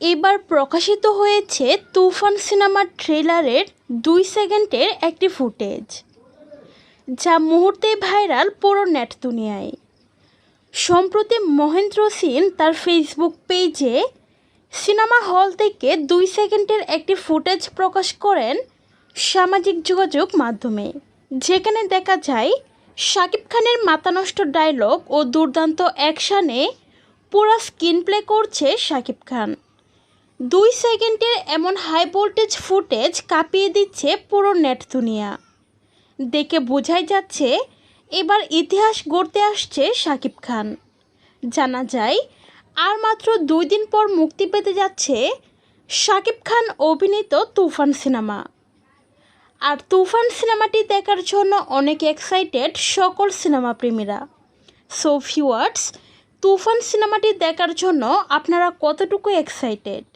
এবার প্রকাশিত হয়েছে তুফান সিনেমার ট্রেলারের দুই সেকেন্ডের একটি ফুটেজ, যা মুহূর্তেই ভাইরাল পুরো নেট দুনিয়ায়। সম্প্রতি মহেন্দ্র সিং তার ফেসবুক পেজে সিনেমা হল থেকে দুই সেকেন্ডের একটি ফুটেজ প্রকাশ করেন সামাজিক যোগাযোগ মাধ্যমে, যেখানে দেখা যায় শাকিব খানের মাতানষ্ট ডায়লগ ও দুর্দান্ত অ্যাকশানে পুরো স্ক্রিন প্লে করছে শাকিব খান। দুই সেকেন্ডের এমন হাই ভোল্টেজ ফুটেজ কাঁপিয়ে দিচ্ছে পুরো নেট দুনিয়া। দেখে বোঝাই যাচ্ছে, এবার ইতিহাস গড়তে আসছে শাকিব খান। জানা যায়, আর মাত্র দুই দিন পর মুক্তি পেতে যাচ্ছে শাকিব খান অভিনীত তুফান সিনেমা। আর তুফান সিনেমাটি দেখার জন্য অনেক এক্সাইটেড সকল সিনেমা প্রেমীরা সো ভিউয়ার্স তুফান সিনেমাটি দেখার জন্য আপনারা কতটুকু এক্সাইটেড